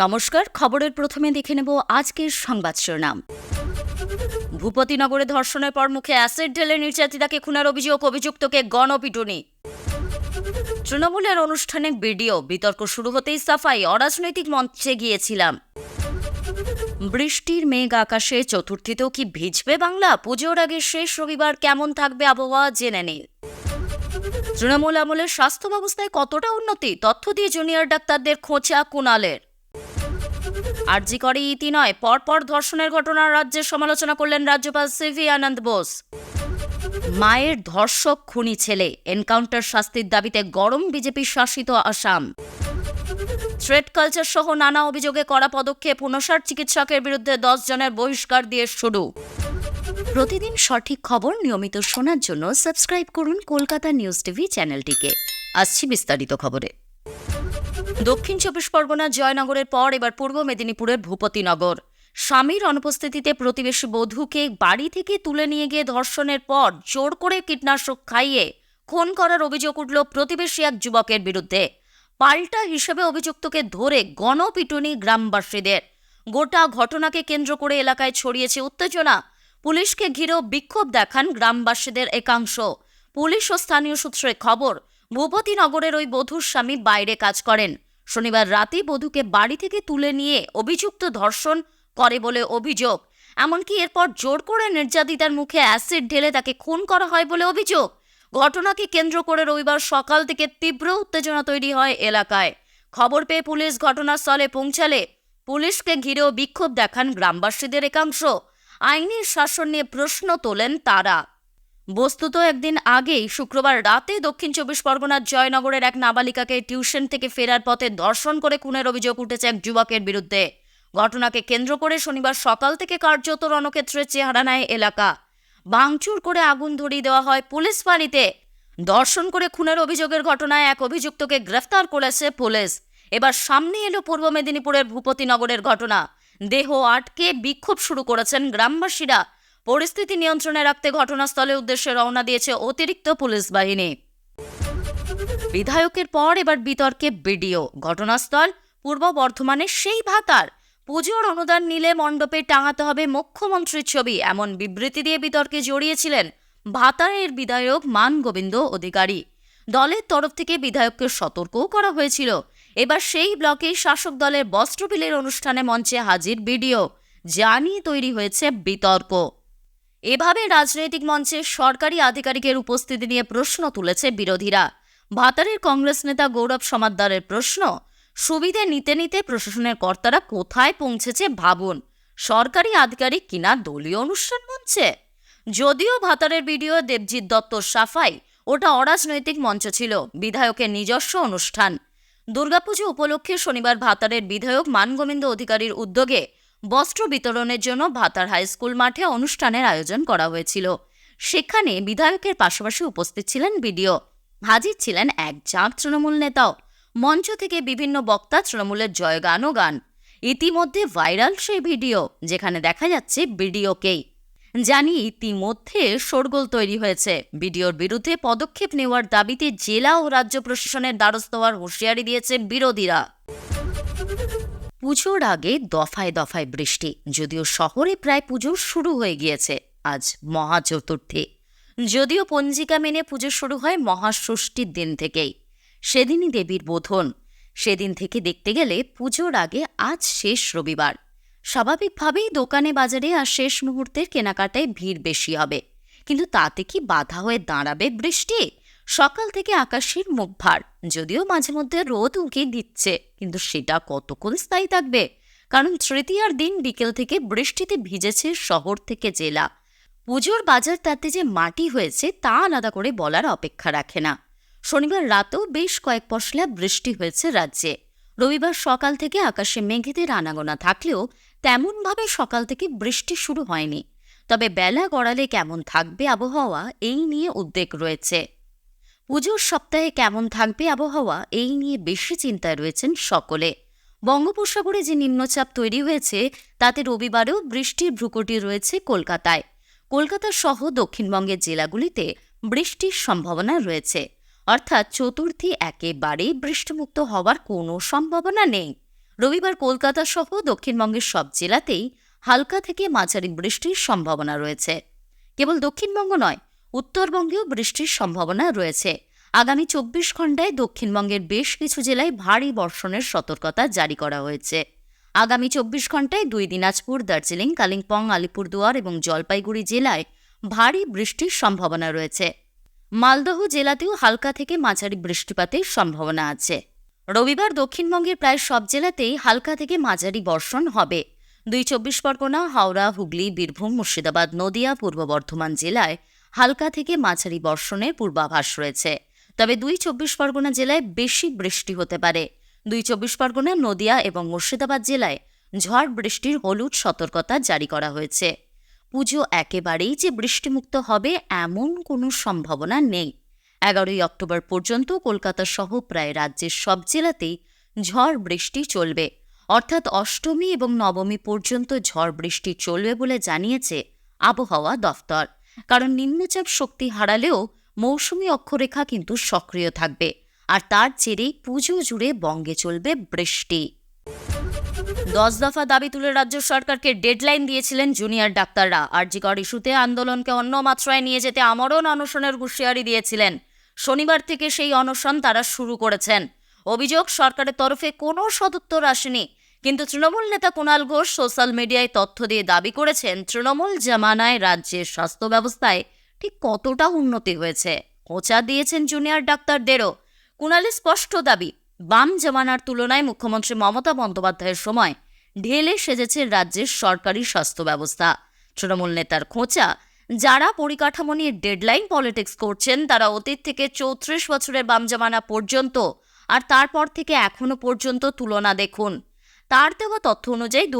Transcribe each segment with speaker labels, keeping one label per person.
Speaker 1: নমস্কার খবরের প্রথমে দেখে নেব আজকের সংবাদ শিরোনাম ভূপতিনগরে ধর্ষণের পর মুখে অ্যাসিড ঢেলে নির্যাতিতাকে খুনের অভিযোগ অভিযুক্তকে গণপিটুনি তৃণমূলের অনুষ্ঠানে ভিডিও বিতর্ক শুরু হতেই সাফাই অরাজনৈতিক মঞ্চে গিয়েছিলাম বৃষ্টির মেঘ আকাশে চতুর্থীতেও কি ভিজবে বাংলা পুজোর আগে শেষ রবিবার কেমন থাকবে আবহাওয়া জেনে নিন তৃণমূল আমলের স্বাস্থ্য ব্যবস্থায় কতটা উন্নতি তথ্য দিয়ে জুনিয়র ডাক্তারদের খোঁচা কুণালের আরজি করে ইতি নয় পরপর ধর্ষণের ঘটনার রাজ্যের সমালোচনা করলেন রাজ্যপাল সিভি আনন্দ বোস মায়ের ধর্ষক খুনি ছেলে এনকাউন্টার শাস্তির দাবিতে গরম বিজেপি শাসিত আসাম থ্রেড কালচার সহ নানা অভিযোগে করা পদক্ষেপ উনষাট চিকিৎসকের বিরুদ্ধে দশ জনের বহিষ্কার দিয়ে শুরু প্রতিদিন সঠিক খবর নিয়মিত শোনার জন্য সাবস্ক্রাইব করুন কলকাতা নিউজ টিভি চ্যানেলটিকে আসছি বিস্তারিত খবরে দক্ষিণ চব্বিশ পরগনা জয়নগরের পর এবার পূর্ব মেদিনীপুরের ভূপতিনগর স্বামীর অনুপস্থিতিতে প্রতিবেশী বধূকে বাড়ি থেকে তুলে নিয়ে গিয়ে ধর্ষণের পর জোর করে কীটনাশক খাইয়ে খুন করার অভিযোগ উঠল প্রতিবেশী এক যুবকের বিরুদ্ধে পাল্টা হিসেবে অভিযুক্তকে ধরে গণপিটুনি গ্রামবাসীদের গোটা ঘটনাকে কেন্দ্র করে এলাকায় ছড়িয়েছে উত্তেজনা পুলিশকে ঘিরেও বিক্ষোভ দেখান গ্রামবাসীদের একাংশ পুলিশ ও স্থানীয় সূত্রে খবর ভূপতিনগরের ওই বধূর স্বামী বাইরে কাজ করেন শনিবার রাতে বধূকে বাড়ি থেকে তুলে নিয়ে অভিযুক্ত ধর্ষণ করে বলে অভিযোগ এমনকি এরপর জোর করে নির্যাতিতার মুখে অ্যাসিড ঢেলে তাকে খুন করা হয় বলে অভিযোগ ঘটনাকে কেন্দ্র করে রবিবার সকাল থেকে তীব্র উত্তেজনা তৈরি হয় এলাকায় খবর পেয়ে পুলিশ ঘটনাস্থলে পৌঁছালে পুলিশকে ঘিরেও বিক্ষোভ দেখান গ্রামবাসীদের একাংশ আইনি শাসন নিয়ে প্রশ্ন তোলেন তারা বস্তুত একদিন আগেই শুক্রবার রাতে দক্ষিণ চব্বিশ পরগনার জয়নগরের এক নাবালিকাকে টিউশন থেকে ফেরার পথে দর্শন করে খুনের অভিযোগ উঠেছে এক যুবকের বিরুদ্ধে ঘটনাকে কেন্দ্র করে শনিবার সকাল থেকে কার্যত রণক্ষেত্রে চেহারা নেয় এলাকা ভাঙচুর করে আগুন ধরিয়ে দেওয়া হয় পুলিশ বাড়িতে দর্শন করে খুনের অভিযোগের ঘটনায় এক অভিযুক্তকে গ্রেফতার করেছে পুলিশ এবার সামনে এলো পূর্ব মেদিনীপুরের ভূপতিনগরের ঘটনা দেহ আটকে বিক্ষোভ শুরু করেছেন গ্রামবাসীরা পরিস্থিতি নিয়ন্ত্রণে রাখতে ঘটনাস্থলে উদ্দেশ্যে রওনা দিয়েছে অতিরিক্ত পুলিশ বাহিনী বিধায়কের পর এবার বিতর্কে বিডিও ঘটনাস্থল পূর্ব বর্ধমানের সেই ভাতার পুজোর অনুদান নিলে মণ্ডপে টাঙাতে হবে মুখ্যমন্ত্রীর ছবি এমন বিবৃতি দিয়ে বিতর্কে জড়িয়েছিলেন ভাতারের বিধায়ক মান গোবিন্দ অধিকারী দলের তরফ থেকে বিধায়ককে সতর্কও করা হয়েছিল এবার সেই ব্লকে শাসক দলের বস্ত্র বিলের অনুষ্ঠানে মঞ্চে হাজির বিডিও জানি তৈরি হয়েছে বিতর্ক এভাবে রাজনৈতিক মঞ্চে সরকারি আধিকারিকের উপস্থিতি নিয়ে প্রশ্ন তুলেছে বিরোধীরা ভাতারের কংগ্রেস নেতা গৌরব সমাদ্দারের প্রশ্ন সুবিধে নিতে নিতে প্রশাসনের কর্তারা কোথায় পৌঁছেছে ভাবুন সরকারি আধিকারিক কিনা দলীয় অনুষ্ঠান মঞ্চে যদিও ভাতারের ভিডিও দেবজিৎ দত্ত সাফাই ওটা অরাজনৈতিক মঞ্চ ছিল বিধায়কের নিজস্ব অনুষ্ঠান দুর্গাপুজো উপলক্ষে শনিবার ভাতারের বিধায়ক মানগোবিন্দ অধিকারীর উদ্যোগে বস্ত্র বিতরণের জন্য ভাতার হাই স্কুল মাঠে অনুষ্ঠানের আয়োজন করা হয়েছিল সেখানে বিধায়কের পাশাপাশি উপস্থিত ছিলেন বিডিও হাজির ছিলেন এক ঝাঁক তৃণমূল নেতাও মঞ্চ থেকে বিভিন্ন বক্তা তৃণমূলের জয়গানও গান ইতিমধ্যে ভাইরাল সেই ভিডিও যেখানে দেখা যাচ্ছে বিডিওকেই জানি ইতিমধ্যে শোরগোল তৈরি হয়েছে বিডিওর বিরুদ্ধে পদক্ষেপ নেওয়ার দাবিতে জেলা ও রাজ্য প্রশাসনের দ্বারস্থ হওয়ার হুঁশিয়ারি দিয়েছে বিরোধীরা পুজোর আগে দফায় দফায় বৃষ্টি যদিও শহরে প্রায় পুজো শুরু হয়ে গিয়েছে আজ মহা চতুর্থী যদিও পঞ্জিকা মেনে পুজো শুরু হয় মহাষষ্ঠীর দিন থেকেই সেদিনই দেবীর বোধন সেদিন থেকে দেখতে গেলে পুজোর আগে আজ শেষ রবিবার স্বাভাবিকভাবেই দোকানে বাজারে আর শেষ মুহূর্তের কেনাকাটায় ভিড় বেশি হবে কিন্তু তাতে কি বাধা হয়ে দাঁড়াবে বৃষ্টি সকাল থেকে আকাশের মুখ ভার যদিও মাঝে মধ্যে রোদ উঁকে দিচ্ছে কিন্তু সেটা কতক্ষণ স্থায়ী থাকবে কারণ তৃতীয়ার দিন বিকেল থেকে বৃষ্টিতে ভিজেছে শহর থেকে জেলা পুজোর বাজার তাতে যে মাটি হয়েছে তা আলাদা করে বলার অপেক্ষা রাখে না শনিবার রাতেও বেশ কয়েক পশলা বৃষ্টি হয়েছে রাজ্যে রবিবার সকাল থেকে আকাশে মেঘেদের আনাগোনা থাকলেও তেমনভাবে সকাল থেকে বৃষ্টি শুরু হয়নি তবে বেলা গড়ালে কেমন থাকবে আবহাওয়া এই নিয়ে উদ্বেগ রয়েছে পুজোর সপ্তাহে কেমন থাকবে আবহাওয়া এই নিয়ে বেশি চিন্তায় রয়েছেন সকলে বঙ্গোপসাগরে যে নিম্নচাপ তৈরি হয়েছে তাতে রবিবারেও বৃষ্টির ভ্রুকটি রয়েছে কলকাতায় কলকাতা সহ দক্ষিণবঙ্গের জেলাগুলিতে বৃষ্টির সম্ভাবনা রয়েছে অর্থাৎ চতুর্থী একেবারে বৃষ্টিমুক্ত হওয়ার কোনো সম্ভাবনা নেই রবিবার কলকাতা সহ দক্ষিণবঙ্গের সব জেলাতেই হালকা থেকে মাঝারি বৃষ্টির সম্ভাবনা রয়েছে কেবল দক্ষিণবঙ্গ নয় উত্তরবঙ্গেও বৃষ্টির সম্ভাবনা রয়েছে আগামী চব্বিশ ঘণ্টায় দক্ষিণবঙ্গের বেশ কিছু জেলায় ভারী বর্ষণের সতর্কতা জারি করা হয়েছে আগামী চব্বিশ ঘণ্টায় দুই দিনাজপুর দার্জিলিং কালিম্পং আলিপুরদুয়ার এবং জলপাইগুড়ি জেলায় ভারী বৃষ্টির সম্ভাবনা রয়েছে মালদহ জেলাতেও হালকা থেকে মাঝারি বৃষ্টিপাতের সম্ভাবনা আছে রবিবার দক্ষিণবঙ্গের প্রায় সব জেলাতেই হালকা থেকে মাঝারি বর্ষণ হবে দুই চব্বিশ পরগনা হাওড়া হুগলি বীরভূম মুর্শিদাবাদ নদিয়া পূর্ব বর্ধমান জেলায় হালকা থেকে মাঝারি বর্ষণে পূর্বাভাস রয়েছে তবে দুই চব্বিশ পরগনা জেলায় বেশি বৃষ্টি হতে পারে দুই চব্বিশ পরগনা নদিয়া এবং মুর্শিদাবাদ জেলায় ঝড় বৃষ্টির হলুদ সতর্কতা জারি করা হয়েছে পুজো একেবারেই যে বৃষ্টিমুক্ত হবে এমন কোনো সম্ভাবনা নেই এগারোই অক্টোবর পর্যন্ত কলকাতা সহ প্রায় রাজ্যের সব জেলাতেই ঝড় বৃষ্টি চলবে অর্থাৎ অষ্টমী এবং নবমী পর্যন্ত ঝড় বৃষ্টি চলবে বলে জানিয়েছে আবহাওয়া দফতর কারণ নিম্নচাপ শক্তি হারালেও মৌসুমি অক্ষরেখা কিন্তু সক্রিয় থাকবে আর তার জেরেই পুজো জুড়ে বঙ্গে চলবে বৃষ্টি দশ দফা দাবি তুলে রাজ্য সরকারকে ডেডলাইন দিয়েছিলেন জুনিয়র ডাক্তাররা আরজিকর ইস্যুতে আন্দোলনকে অন্য মাত্রায় নিয়ে যেতে আমরণ অনশনের হুঁশিয়ারি দিয়েছিলেন শনিবার থেকে সেই অনশন তারা শুরু করেছেন অভিযোগ সরকারের তরফে কোনো সদুত্তর আসেনি কিন্তু তৃণমূল নেতা কুণাল ঘোষ সোশ্যাল মিডিয়ায় তথ্য দিয়ে দাবি করেছেন তৃণমূল জামানায় রাজ্যের স্বাস্থ্য ব্যবস্থায় ঠিক কতটা উন্নতি হয়েছে খোঁচা দিয়েছেন জুনিয়র ডাক্তারদেরও কুণালের স্পষ্ট দাবি বাম জামানার তুলনায় মুখ্যমন্ত্রী মমতা বন্দ্যোপাধ্যায়ের সময় ঢেলে সেজেছে রাজ্যের সরকারি স্বাস্থ্য ব্যবস্থা তৃণমূল নেতার খোঁচা যারা পরিকাঠামো নিয়ে ডেডলাইন পলিটিক্স করছেন তারা অতীত থেকে চৌত্রিশ বছরের বাম জামানা পর্যন্ত আর তারপর থেকে এখনও পর্যন্ত তুলনা দেখুন তার দেওয়া তথ্য অনুযায়ী দু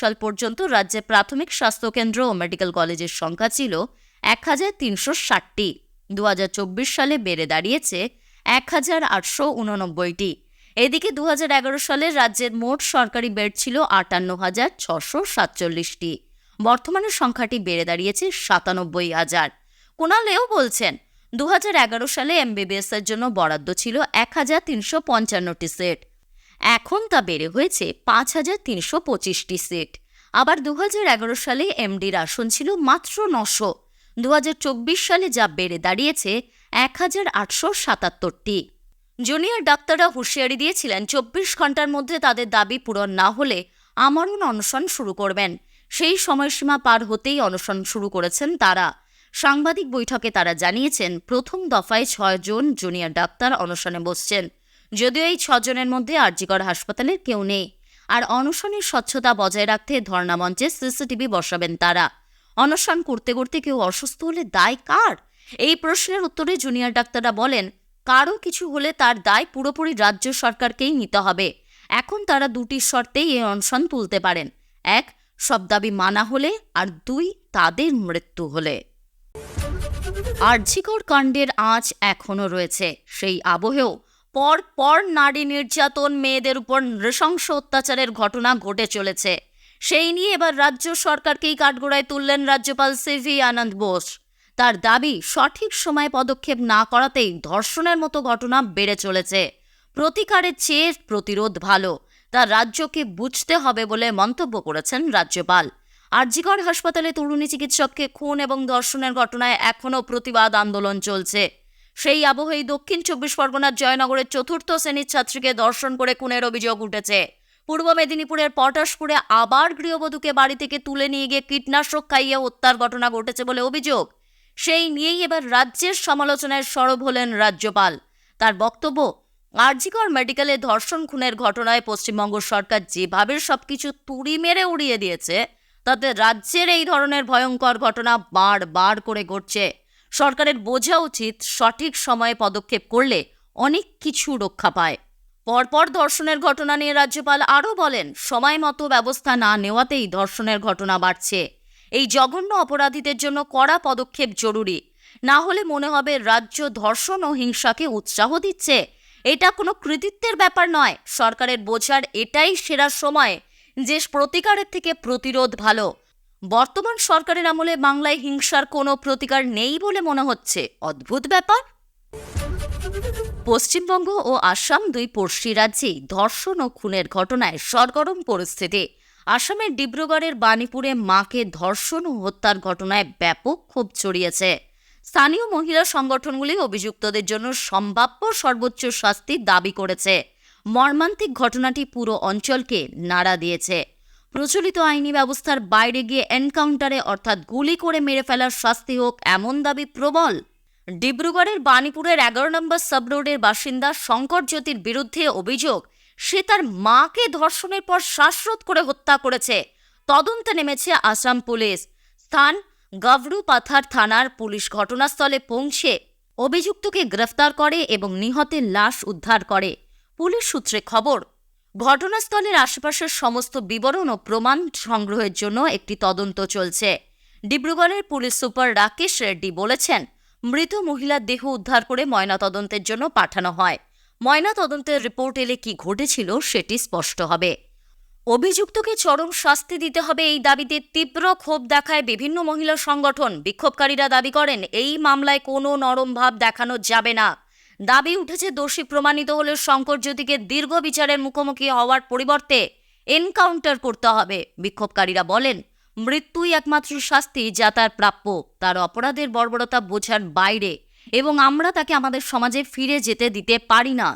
Speaker 1: সাল পর্যন্ত রাজ্যে প্রাথমিক স্বাস্থ্যকেন্দ্র ও মেডিকেল কলেজের সংখ্যা ছিল এক হাজার তিনশো ষাটটি দু সালে বেড়ে দাঁড়িয়েছে এক হাজার আটশো উননব্বইটি এদিকে দু সালে রাজ্যের মোট সরকারি বেড ছিল আটান্ন হাজার ছশো সাতচল্লিশটি বর্তমানে সংখ্যাটি বেড়ে দাঁড়িয়েছে সাতানব্বই হাজার কোনালেও বলছেন দু সালে এমবিবিএসের জন্য বরাদ্দ ছিল এক হাজার তিনশো পঞ্চান্নটি সেট এখন তা বেড়ে হয়েছে পাঁচ হাজার তিনশো পঁচিশটি সিট আবার দু সালে এমডির আসন ছিল মাত্র নশো দু সালে যা বেড়ে দাঁড়িয়েছে এক হাজার আটশো সাতাত্তরটি জুনিয়র ডাক্তাররা হুঁশিয়ারি দিয়েছিলেন চব্বিশ ঘন্টার মধ্যে তাদের দাবি পূরণ না হলে আমরণ অনশন শুরু করবেন সেই সময়সীমা পার হতেই অনশন শুরু করেছেন তারা সাংবাদিক বৈঠকে তারা জানিয়েছেন প্রথম দফায় ছয় জন জুনিয়র ডাক্তার অনশনে বসছেন যদিও এই ছজনের মধ্যে আরজিগড় হাসপাতালের কেউ নেই আর অনশনের স্বচ্ছতা বজায় রাখতে ধর্ণামঞ্চে সিসিটিভি বসাবেন তারা অনশন করতে করতে কেউ অসুস্থ হলে দায় কার এই প্রশ্নের উত্তরে জুনিয়র ডাক্তাররা বলেন কারও কিছু হলে তার দায় পুরোপুরি রাজ্য সরকারকেই নিতে হবে এখন তারা দুটি শর্তেই এই অনশন তুলতে পারেন এক সব দাবি মানা হলে আর দুই তাদের মৃত্যু হলে আর্জিকর কাণ্ডের আঁচ এখনও রয়েছে সেই আবহেও পর পর নারী নির্যাতন মেয়েদের উপর নৃশংস অত্যাচারের ঘটনা ঘটে চলেছে সেই নিয়ে এবার রাজ্য সরকারকেই কাঠগোড়ায় তুললেন রাজ্যপাল সিভি আনন্দ বোস তার দাবি সঠিক সময়ে পদক্ষেপ না করাতেই ধর্ষণের মতো ঘটনা বেড়ে চলেছে প্রতিকারের চেয়ে প্রতিরোধ ভালো তা রাজ্যকে বুঝতে হবে বলে মন্তব্য করেছেন রাজ্যপাল আরজিগড় হাসপাতালে তরুণী চিকিৎসককে খুন এবং ধর্ষণের ঘটনায় এখনও প্রতিবাদ আন্দোলন চলছে সেই আবহেই দক্ষিণ চব্বিশ পরগনার জয়নগরের চতুর্থ শ্রেণীর ছাত্রীকে দর্শন করে খুনের অভিযোগ উঠেছে পূর্ব মেদিনীপুরের পটাশপুরে আবার গৃহবধূকে বাড়ি থেকে তুলে নিয়ে গিয়ে কীটনাশক খাইয়ে হত্যার ঘটনা ঘটেছে বলে অভিযোগ সেই নিয়েই এবার রাজ্যের সমালোচনায় সরব হলেন রাজ্যপাল তার বক্তব্য আরজিকর মেডিকেলে ধর্ষণ খুনের ঘটনায় পশ্চিমবঙ্গ সরকার যেভাবে সবকিছু তুড়ি মেরে উড়িয়ে দিয়েছে তাতে রাজ্যের এই ধরনের ভয়ঙ্কর ঘটনা বারবার করে ঘটছে সরকারের বোঝা উচিত সঠিক সময়ে পদক্ষেপ করলে অনেক কিছু রক্ষা পায় পরপর ধর্ষণের ঘটনা নিয়ে রাজ্যপাল আরও বলেন সময় মতো ব্যবস্থা না নেওয়াতেই ধর্ষণের ঘটনা বাড়ছে এই জঘন্য অপরাধীদের জন্য কড়া পদক্ষেপ জরুরি না হলে মনে হবে রাজ্য ধর্ষণ ও হিংসাকে উৎসাহ দিচ্ছে এটা কোনো কৃতিত্বের ব্যাপার নয় সরকারের বোঝার এটাই সেরা সময় যে প্রতিকারের থেকে প্রতিরোধ ভালো বর্তমান সরকারের আমলে বাংলায় হিংসার কোনো প্রতিকার নেই বলে মনে হচ্ছে অদ্ভুত ব্যাপার পশ্চিমবঙ্গ ও আসাম দুই পড়শি রাজ্যে ধর্ষণ ও খুনের ঘটনায় সরগরম পরিস্থিতি আসামের ডিব্রুগড়ের বাণীপুরে মাকে ধর্ষণ ও হত্যার ঘটনায় ব্যাপক ক্ষোভ ছড়িয়েছে স্থানীয় মহিলা সংগঠনগুলি অভিযুক্তদের জন্য সম্ভাব্য সর্বোচ্চ শাস্তি দাবি করেছে মর্মান্তিক ঘটনাটি পুরো অঞ্চলকে নাড়া দিয়েছে প্রচলিত আইনি ব্যবস্থার বাইরে গিয়ে এনকাউন্টারে অর্থাৎ গুলি করে মেরে ফেলার শাস্তি হোক এমন দাবি প্রবল ডিব্রুগড়ের বাণীপুরের এগারো নম্বর সাবরোডের বাসিন্দা শঙ্কর জ্যোতির বিরুদ্ধে অভিযোগ সে তার মাকে ধর্ষণের পর শ্বাসরোধ করে হত্যা করেছে তদন্তে নেমেছে আসাম পুলিশ স্থান গাভরু পাথার থানার পুলিশ ঘটনাস্থলে পৌঁছে অভিযুক্তকে গ্রেফতার করে এবং নিহতের লাশ উদ্ধার করে পুলিশ সূত্রে খবর ঘটনাস্থলের আশেপাশের সমস্ত বিবরণ ও প্রমাণ সংগ্রহের জন্য একটি তদন্ত চলছে ডিব্রুগড়ের পুলিশ সুপার রাকেশ রেড্ডি বলেছেন মৃত মহিলার দেহ উদ্ধার করে ময়নাতদন্তের জন্য পাঠানো হয় ময়নাতদন্তের রিপোর্ট এলে কি ঘটেছিল সেটি স্পষ্ট হবে অভিযুক্তকে চরম শাস্তি দিতে হবে এই দাবিতে তীব্র ক্ষোভ দেখায় বিভিন্ন মহিলা সংগঠন বিক্ষোভকারীরা দাবি করেন এই মামলায় কোনো নরম ভাব দেখানো যাবে না দাবি উঠেছে দোষী প্রমাণিত হলে শঙ্কর জ্যোতিকে দীর্ঘ বিচারের মুখোমুখি হওয়ার পরিবর্তে এনকাউন্টার করতে হবে বিক্ষোভকারীরা বলেন মৃত্যুই একমাত্র শাস্তি যা তার প্রাপ্য তার অপরাধের বর্বরতা বোঝার বাইরে এবং আমরা তাকে আমাদের সমাজে ফিরে যেতে দিতে পারি না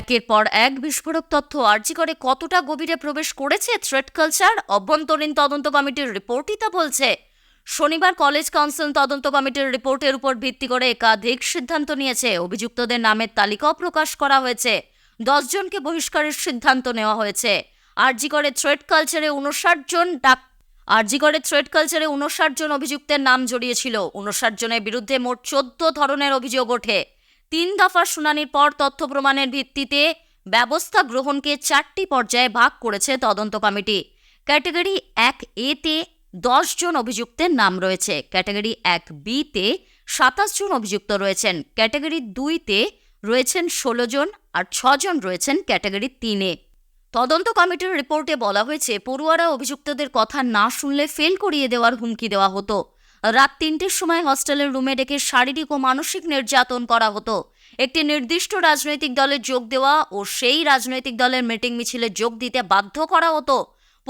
Speaker 1: একের পর এক বিস্ফোরক তথ্য আর্জি করে কতটা গভীরে প্রবেশ করেছে থ্রেড কালচার অভ্যন্তরীণ তদন্ত কমিটির রিপোর্টই তা বলছে শনিবার কলেজ কাউন্সিল তদন্ত কমিটির রিপোর্টের উপর ভিত্তি করে একাধিক সিদ্ধান্ত নিয়েছে অভিযুক্তদের নামের তালিকাও প্রকাশ করা হয়েছে দশজনকে বহিষ্কারের সিদ্ধান্ত নেওয়া হয়েছে আরজিগড়ে থ্রেড কালচারে উনষাট জন ডাক আরজিগড়ে থ্রেড কালচারে উনষাট জন অভিযুক্তের নাম জড়িয়েছিল উনষাট জনের বিরুদ্ধে মোট চোদ্দ ধরনের অভিযোগ ওঠে তিন দফার শুনানির পর তথ্য প্রমাণের ভিত্তিতে ব্যবস্থা গ্রহণকে চারটি পর্যায়ে ভাগ করেছে তদন্ত কমিটি ক্যাটাগরি এক এতে দশ জন অভিযুক্তের নাম রয়েছে ক্যাটাগরি এক বিতে সাতাশ জন অভিযুক্ত রয়েছেন ক্যাটাগরি দুইতে রয়েছেন ষোলো জন আর ছজন রয়েছেন ক্যাটাগরি তিনে তদন্ত কমিটির রিপোর্টে বলা হয়েছে পড়ুয়ারা অভিযুক্তদের কথা না শুনলে ফেল করিয়ে দেওয়ার হুমকি দেওয়া হতো রাত তিনটের সময় হস্টেলের রুমে ডেকে শারীরিক ও মানসিক নির্যাতন করা হতো একটি নির্দিষ্ট রাজনৈতিক দলে যোগ দেওয়া ও সেই রাজনৈতিক দলের মিটিং মিছিলে যোগ দিতে বাধ্য করা হতো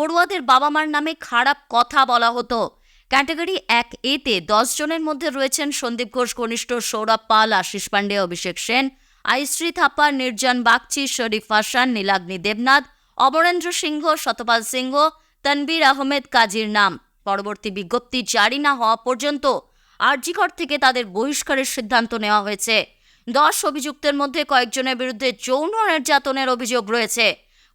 Speaker 1: পড়ুয়াদের বাবা মার নামে খারাপ কথা বলা হতো ক্যাটাগরি এক এতে দশ জনের মধ্যে রয়েছেন সন্দীপ ঘোষ কনিষ্ঠ সৌরভ পাল আশিস পাণ্ডে অভিষেক সেন আইশ্রী থাপা নির্জন বাগচি শরীফ হাসান নীলাগ্নি দেবনাথ অমরেন্দ্র সিংহ শতপাল সিংহ তনবীর আহমেদ কাজীর নাম পরবর্তী বিজ্ঞপ্তি জারি না হওয়া পর্যন্ত আর্জিকর থেকে তাদের বহিষ্কারের সিদ্ধান্ত নেওয়া হয়েছে দশ অভিযুক্তের মধ্যে কয়েকজনের বিরুদ্ধে যৌন নির্যাতনের অভিযোগ রয়েছে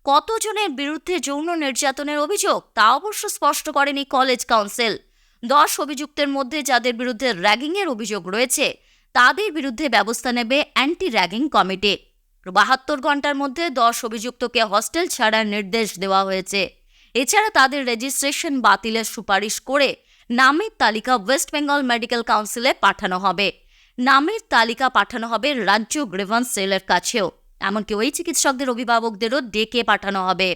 Speaker 1: কতজনের বিরুদ্ধে যৌন নির্যাতনের অভিযোগ তা অবশ্য স্পষ্ট করেনি কলেজ কাউন্সিল দশ অভিযুক্তের মধ্যে যাদের বিরুদ্ধে র্যাগিংয়ের অভিযোগ রয়েছে তাদের বিরুদ্ধে ব্যবস্থা নেবে অ্যান্টি র্যাগিং কমিটি বাহাত্তর ঘন্টার মধ্যে দশ অভিযুক্তকে হস্টেল ছাড়ার নির্দেশ দেওয়া হয়েছে এছাড়া তাদের রেজিস্ট্রেশন বাতিলের সুপারিশ করে নামের তালিকা ওয়েস্ট বেঙ্গল মেডিকেল কাউন্সিলে পাঠানো হবে নামের তালিকা পাঠানো হবে রাজ্য গ্রেভান্স সেলের কাছেও এমনকি ওই চিকিৎসকদের অভিভাবকদেরও ডেকে পাঠানো হবে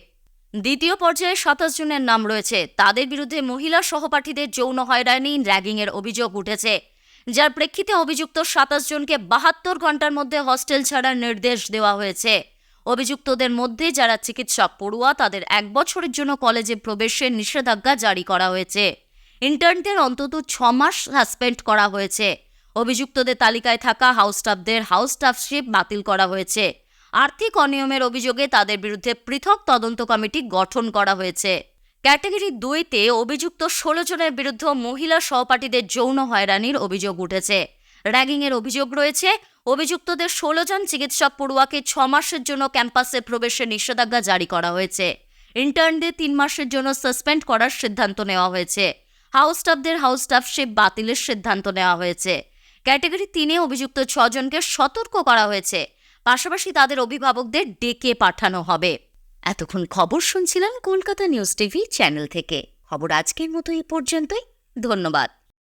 Speaker 1: দ্বিতীয় পর্যায়ে সাতাশ জনের নাম রয়েছে তাদের বিরুদ্ধে মহিলা সহপাঠীদের যৌন হয়রানি র্যাগিংয়ের অভিযোগ উঠেছে যার প্রেক্ষিতে অভিযুক্ত সাতাশ জনকে বাহাত্তর ঘন্টার মধ্যে হস্টেল ছাড়ার নির্দেশ দেওয়া হয়েছে অভিযুক্তদের মধ্যে যারা চিকিৎসক পড়ুয়া তাদের এক বছরের জন্য কলেজে প্রবেশের নিষেধাজ্ঞা জারি করা হয়েছে ইন্টার্নদের অন্তত ছ মাস সাসপেন্ড করা হয়েছে অভিযুক্তদের তালিকায় থাকা হাউস স্টাফদের হাউস স্টাফশিপ বাতিল করা হয়েছে আর্থিক অনিয়মের অভিযোগে তাদের বিরুদ্ধে পৃথক তদন্ত কমিটি গঠন করা হয়েছে ক্যাটাগরি দুইতে অভিযুক্ত ষোলো জনের বিরুদ্ধে মহিলা সহপাঠীদের যৌন হয়রানির অভিযোগ উঠেছে র্যাগিংয়ের অভিযোগ রয়েছে অভিযুক্তদের ষোলো জন চিকিৎসক পড়ুয়াকে ছ মাসের জন্য ক্যাম্পাসে প্রবেশে নিষেধাজ্ঞা জারি করা হয়েছে ইন্টার্নদের তিন মাসের জন্য সাসপেন্ড করার সিদ্ধান্ত নেওয়া হয়েছে হাউস স্টাফদের হাউস স্টাফশিপ বাতিলের সিদ্ধান্ত নেওয়া হয়েছে ক্যাটাগরি তিনে অভিযুক্ত ছজনকে সতর্ক করা হয়েছে পাশাপাশি তাদের অভিভাবকদের ডেকে পাঠানো হবে এতক্ষণ খবর শুনছিলাম কলকাতা নিউজ টিভি চ্যানেল থেকে খবর আজকের মতো এই পর্যন্তই ধন্যবাদ